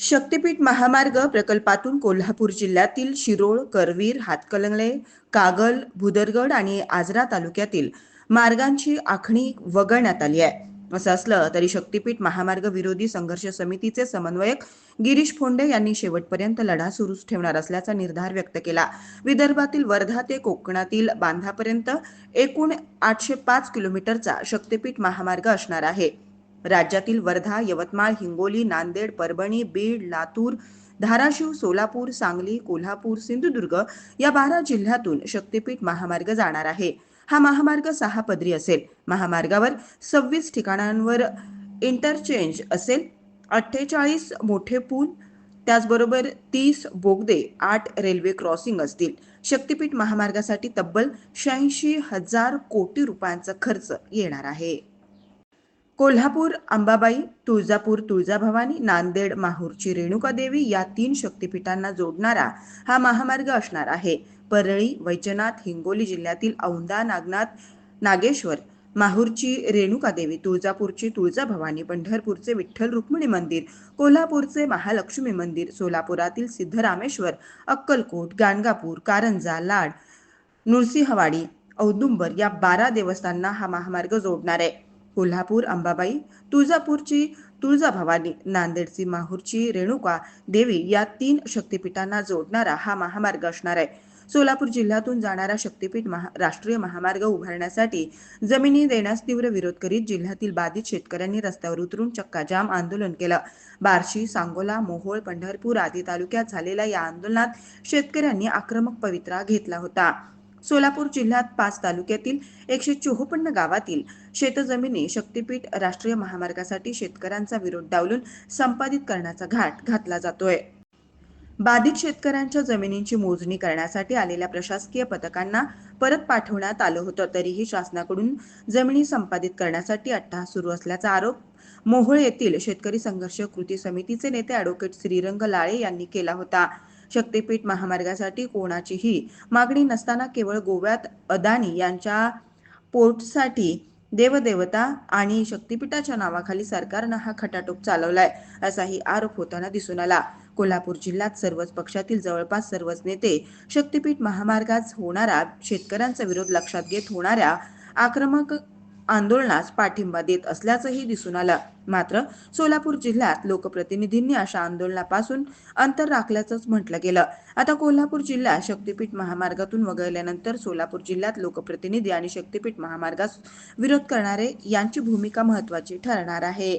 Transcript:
शक्तिपीठ महामार्ग प्रकल्पातून कोल्हापूर जिल्ह्यातील शिरोळ करवीर हातकलंगले कागल भुदरगड आणि आजरा तालुक्यातील मार्गांची आखणी वगळण्यात आली आहे. असं असलं तरी शक्तिपीठ महामार्ग विरोधी संघर्ष समितीचे समन्वयक गिरीश फोंडे यांनी शेवटपर्यंत लढा सुरूच ठेवणार असल्याचा निर्धार व्यक्त केला. विदर्भातील वर्धा ते कोकणातील बांधापर्यंत एकूण आठशे पाच किलोमीटरचा शक्तिपीठ महामार्ग असणार आहे. राज्यातील वर्धा यवतमाळ हिंगोली नांदेड परभणी बीड लातूर धाराशिव सोलापूर सांगली कोल्हापूर सिंधुदुर्ग या बारा जिल्ह्यातून शक्तिपीठ महामार्ग जाणार आहे. हा महामार्ग सहा पदरी असेल. महामार्गावर सव्वीस ठिकाणांवर इंटरचेंज असेल. अठ्ठेचाळीस मोठे पूल त्याचबरोबर तीस बोगदे आठ रेल्वे क्रॉसिंग असतील. शक्तीपीठ महामार्गासाठी तब्बल शहाऐंशी हजार कोटी रुपयांचा खर्च येणार आहे. कोल्हापूर अंबाबाई तुळजापूर तुळजाभवानी नांदेड माहूरची रेणुका देवी या तीन शक्तिपीठांना जोडणारा हा महामार्ग असणार आहे. परळी वैजनाथ हिंगोली जिल्ह्यातील औंदा नागनाथ नागेश्वर माहूरची रेणुका देवी तुळजापूरची तुळजाभवानी पंढरपूरचे विठ्ठल रुक्मिणी मंदिर कोल्हापूरचे महालक्ष्मी मंदिर सोलापुरातील सिद्धरामेश्वर अक्कलकोट गाणगापूर कारंजा लाड नृसिंहवाडी औदुंबर या बारा देवस्थानांना हा महामार्ग जोडणार आहे. कोल्हापूर अंबाबाई तुळजापूरची तुळजाभवानी नांदेडची माहूरची रेणुका देवी या तीन शक्तिपीठांना जोडणारा हा महामार्ग असणार आहे. सोलापूर जिल्ह्यातून जाणारा शक्तिपीठ महा राष्ट्रीय महामार्ग उभारण्यासाठी जमिनी देण्यास तीव्र विरोध करीत जिल्ह्यातील बाधित शेतकऱ्यांनी रस्त्यावर उतरून चक्काजाम आंदोलन केलं. बार्शी सांगोला मोहोळ पंढरपूर आदी तालुक्यात झालेल्या या आंदोलनात शेतकऱ्यांनी आक्रमक पवित्रा घेतला होता. सोलापूर जिल्ह्यात पाच तालुक्यातील एकशे चोपन्न गावातील शेतजमिनी शक्तीपीठ राष्ट्रीय महामार्गासाठी शेतकऱ्यांचा विरोध डावलून संपादित करण्याचा घाट घातला जातोय. बाधित शेतकऱ्यांच्या जमिनींची मोजणी करण्यासाठी आलेल्या प्रशासकीय पथकांना परत पाठवण्यात आलं होतं तरीही शासनाकडून जमिनी संपादित करण्यासाठी अट्टाहास सुरू असल्याचा आरोप मोहोळ येथील शेतकरी संघर्ष कृती समितीचे नेते ॲडव्होकेट श्रीरंग लाळे यांनी केला होता. शक्तिपीठ महामार्गासाठी कोणाचीही मागणी नसताना केवळ गोव्यात अदानी यांच्या पोर्टसाठी देवदेवता आणि शक्तिपीठाच्या नावाखाली सरकारनं हा खटाटोप चालवलाय असाही आरोप होताना दिसून आला. कोल्हापूर जिल्ह्यात सर्वच पक्षातील जवळपास सर्वच नेते शक्तीपीठ महामार्गात होणारा शेतकऱ्यांचा विरोध लक्षात घेत होणाऱ्या आक्रमक आंदोलनास पाठिंबा देत असल्याचंही दिसून आलं. मात्र सोलापूर जिल्ह्यात लोकप्रतिनिधींनी अशा आंदोलनापासून अंतर राखल्याचंच म्हटलं गेलं. आता कोल्हापूर जिल्ह्यात शक्तिपीठ महामार्गातून वगळल्यानंतर सोलापूर जिल्ह्यात लोकप्रतिनिधी आणि शक्तिपीठ महामार्गास विरोध करणारे यांची भूमिका महत्वाची ठरणार आहे.